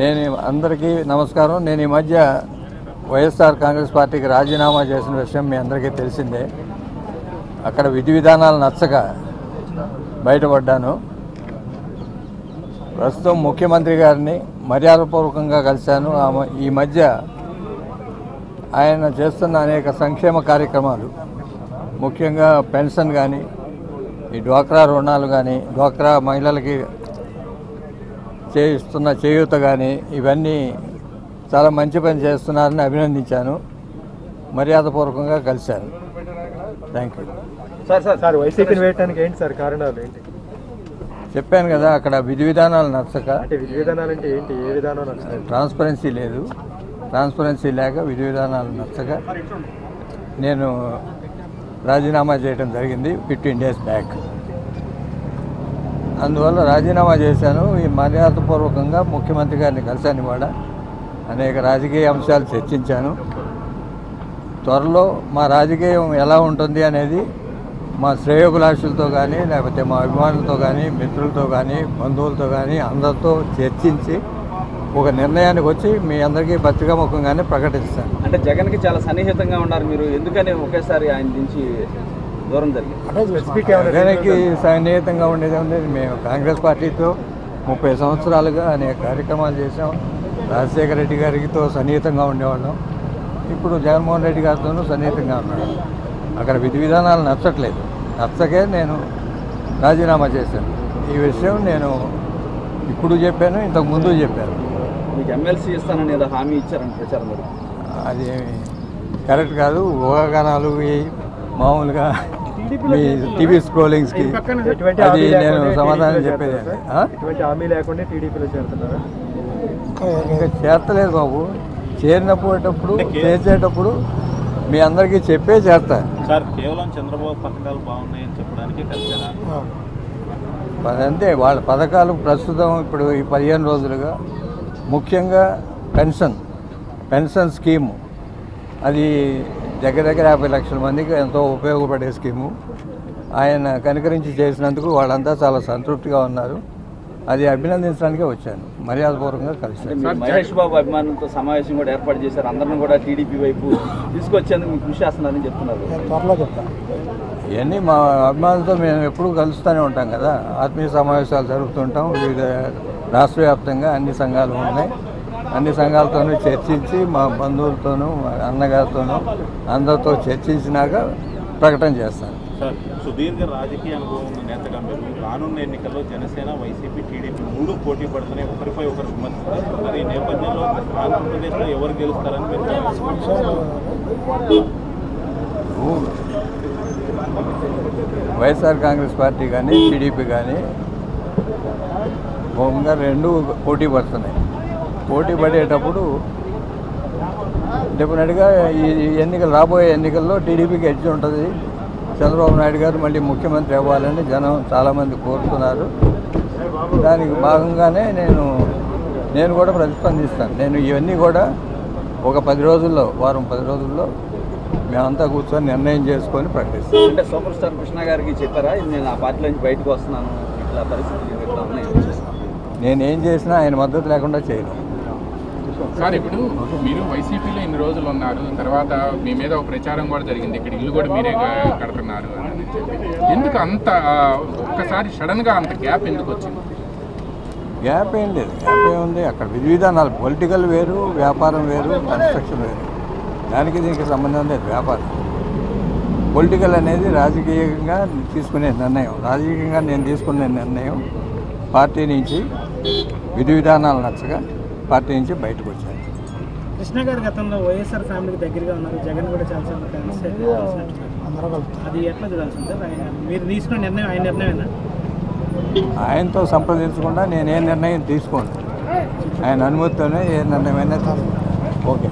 నేను అందరికీ నమస్కారం. నేను ఈ మధ్య వైఎస్ఆర్ కాంగ్రెస్ పార్టీకి రాజీనామా చేసిన విషయం మీ అందరికీ తెలిసిందే. అక్కడ విధి విధానాలు నచ్చక బయటపడ్డాను. ప్రస్తుతం ముఖ్యమంత్రి గారిని మర్యాదపూర్వకంగా కలిశాను. ఆ ఈ మధ్య ఆయన చేస్తున్న అనేక సంక్షేమ కార్యక్రమాలు ముఖ్యంగా పెన్షన్ కానీ ఈ డ్వాక్రా రుణాలు కానీ డ్వాక్రా మహిళలకి చేయిస్తున్న చేయూత కానీ ఇవన్నీ చాలా మంచి పని చేస్తున్నారని అభినందించాను. మర్యాదపూర్వకంగా కలిశాను thank you sir sir sir వైసీపీని వేయడానికి ఏంటి సార్ కారణాలు ఏంటి? చెప్పాను కదా అక్కడ విధి విధానాలు నచ్చక అంటే విధి విధానాలు అంటే ఏంటి? ఏ విధానం ట్రాన్స్పరెన్సీ లేదు. ట్రాన్స్పరెన్సీ లేక విధి విధానాలు నచ్చక నేను రాజీనామా చేయడం జరిగింది ఫిఫ్టీన్ డేస్ బ్యాక్. అందువల్ల రాజీనామా చేశాను. ఈ మర్యాదపూర్వకంగా ముఖ్యమంత్రి గారిని కలిశాను ఇవాళ. అనేక రాజకీయ అంశాలు చర్చించాను. త్వరలో మా రాజకీయం ఎలా ఉంటుంది అనేది మా శ్రేయోభిలాషులతో కానీ లేకపోతే మా అభిమానులతో కానీ మిత్రులతో కానీ బంధువులతో కానీ అందరితో చర్చించి ఒక నిర్ణయానికి వచ్చి మీ అందరికీ పత్రికా ముఖంగానే ప్రకటిస్తాను. అంటే జగన్కి చాలా సన్నిహితంగా ఉన్నారు మీరు. ఎందుకని ఒకేసారి ఆయన నుంచి దూరం జరిగింది. జగన్కి సన్నిహితంగా ఉండేది మేము కాంగ్రెస్ పార్టీతో ముప్పై సంవత్సరాలుగా అనేక కార్యక్రమాలు చేసాం రాజశేఖర రెడ్డి గారితో సన్నిహితంగా ఉండేవాళ్ళం. ఇప్పుడు జగన్మోహన్ రెడ్డి గారితోనూ సన్నిహితంగా ఉన్నాడు. అక్కడ విధి విధానాలు నచ్చట్లేదు. నచ్చకే నేను రాజీనామా చేశాను. ఈ విషయం నేను ఇప్పుడు చెప్పాను ఇంతకు ముందు చెప్పాను. మీకు ఎమ్మెల్సీ ఇస్తానని ఏదో హామీ ఇచ్చారని ప్రచారం అది కరెక్ట్ కాదు. ఊహాగానాలు మామూలుగా మీ టీవీ స్క్రోలింగ్స్కి అది నేను సమాధానం చెప్పేది హామీ లేకుండా టీడీపీలో చేరుతున్నారా? ఇంకా చేస్తలేదు బాబు. చేరినప్పుడు చేసేటప్పుడు మీ అందరికీ చెప్పే చేస్తా. సార్ కేవలం చంద్రబాబు పథకాలు బాగున్నాయని చెప్పడానికి అంతే వాళ్ళ పథకాలు ప్రస్తుతం ఇప్పుడు ఈ పదిహేను రోజులుగా ముఖ్యంగా పెన్షన్ పెన్షన్ స్కీము. అది దగ్గర దగ్గర యాభై లక్షల మందికి ఎంతో ఉపయోగపడే స్కీము. ఆయన కనికరించి చేసినందుకు వాళ్ళంతా చాలా సంతృప్తిగా ఉన్నారు. అది అభినందించడానికే వచ్చాను. మర్యాదపూర్వకంగా మీరు మహేష్ బాబు అభిమానులతో సమావేశం కూడా ఏర్పాటు చేశారు. అందరిని కూడా టీడీపీ వైపు తీసుకొచ్చేందుకు మీకు కృషి చేస్తున్నారని చెప్తున్నారు. త్వరలో చెప్తాను. ఇవన్నీ మా అభిమానులతో మేము ఎప్పుడూ కలుస్తూనే ఉంటాం కదా. ఆత్మీయ సమావేశాలు జరుపుతుంటాం. వివిధ రాష్ట్ర వ్యాప్తంగా అన్ని సంఘాలు ఉన్నాయి. అన్ని సంఘాలతోనూ చర్చించి మా బంధువులతోనూ మా అన్నగారితోనూ అందరితో చర్చించినాక ప్రకటన చేస్తాను సార్ సుదీర్ఘ రాజకీయ అనుభవం ఉన్న నేతగా మీరు రానున్న ఎన్నికల్లో జనసేన వైసీపీ టీడీపీ మూడు పోటీ పడుతున్నాయి. ఒకరిపై ఒకరు విమర్శిస్తారు. మరి ఈ నేపథ్యంలో ఆంధ్రప్రదేశ్లో ఎవరు గెలుస్తారని మీరు? వైఎస్ఆర్ కాంగ్రెస్ పార్టీ కానీ టీడీపీ కానీ ముఖంగా రెండు పోటీ పడుతున్నాయి. పోటీ పడేటప్పుడు డెఫినెట్గా ఈ ఎన్నికలు రాబోయే ఎన్నికల్లో టీడీపీకి ఎడ్జ్ ఉంటుంది. చంద్రబాబు నాయుడు గారు మళ్ళీ ముఖ్యమంత్రి అవ్వాలని జనం చాలామంది కోరుతున్నారు. దానికి భాగంగానే నేను నేను కూడా ప్రతిస్పందిస్తాను. నేను ఇవన్నీ కూడా ఒక పది రోజుల్లో వారం పది రోజుల్లో మేమంతా కూర్చొని నిర్ణయం చేసుకొని ప్రకటిస్తాం. అంటే సూపర్ స్టార్ కృష్ణ గారికి చెప్పారా? నేను ఆ పార్టీలో నుంచి బయటకు వస్తున్నాను. ఇట్లా పరిస్థితులు ఇట్లా ఉన్నాయి. నేనేం చేసినా ఆయన మద్దతు లేకుండా చేయను. సార్ ఇప్పుడు మీరు వైసీపీలో ఇన్ని రోజులు ఉన్నారు తర్వాత మీ మీద ఒక ప్రచారం కూడా జరిగింది ఇక్కడ ఇల్లు కూడా మీరే కడుతున్నారు అని. ఎందుకు అంత ఒక్కసారి సడన్గా అంత గ్యాప్ ఎందుకు వచ్చింది? గ్యాప్ ఏం లేదు. గ్యాప్ ఏముంది అక్కడ విధి విధానాలు పొలిటికల్ వేరు వ్యాపారం వేరు కన్స్ట్రక్షన్ వేరు. దానికి దీనికి సంబంధం లేదు వ్యాపారం. పొలిటికల్ అనేది రాజకీయంగా తీసుకునే నిర్ణయం. రాజకీయంగా నేను తీసుకునే నిర్ణయం పార్టీ నుంచి విధి విధానాలు నచ్చగా పార్టీ నుంచి బయటకు వచ్చాను కృష్ణ గారు గతంలో వైఎస్ఆర్ ఫ్యామిలీకి దగ్గరగా ఉన్నారు. జగన్ కూడా చాలా కలిసి అది ఎట్లా చూడాల్సింది సార్? ఆయన మీరు తీసుకున్న నిర్ణయం ఆయన నిర్ణయమేనా? ఆయనతో సంప్రదించకుండా నేను ఏ నిర్ణయం తీసుకోను. ఆయన అనుమతితోనే ఏ నిర్ణయమైనా ఓకే.